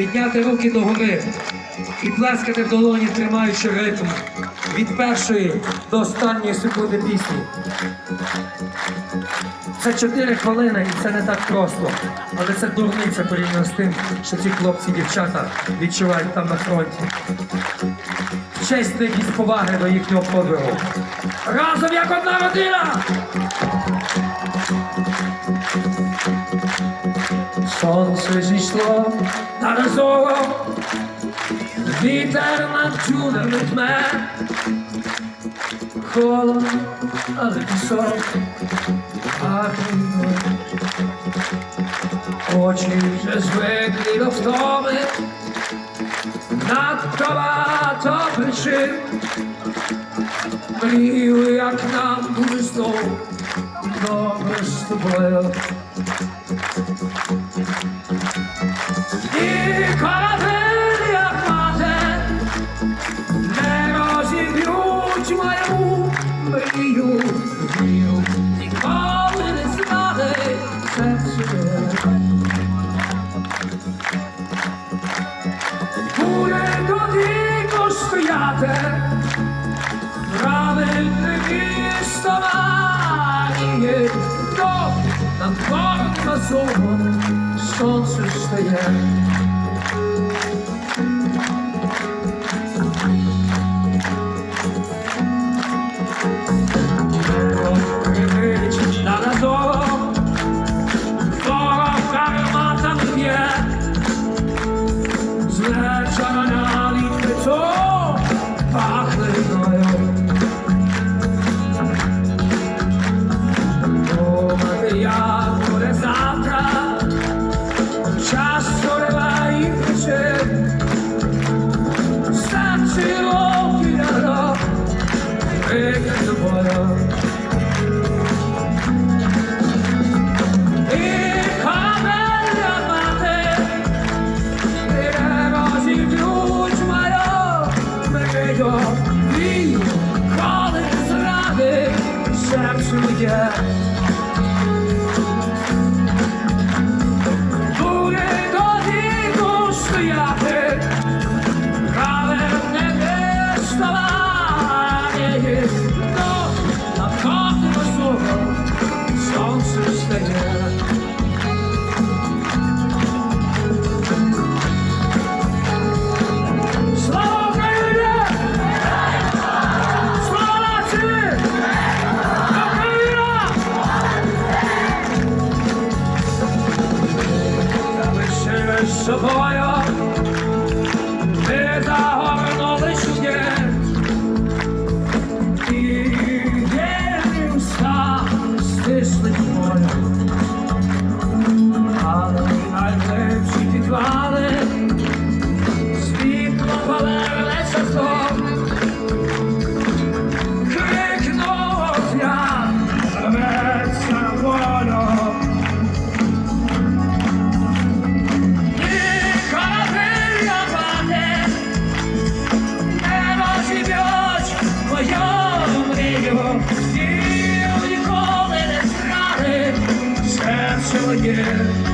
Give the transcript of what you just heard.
підняти руки догори і плескати в долоні, тримаючи ритм від першої до останньої секунди пісні. Це 4 хвилини і це не так просто. Але це дурниця порівняно з тим, що ці хлопці і дівчата відчувають там на фронті. Честь них і поваги до їхнього подвигу. Разом як одна родина! Сонце зійшло на розово, вітер над тюнами тьме, холод, але пісок, гарний Очі вже звикли до втоми, надто багато причин. Мрію, як нам буде знову добре з тобою. Над гором Азовом сонце стає. Yeah. Savoyard again.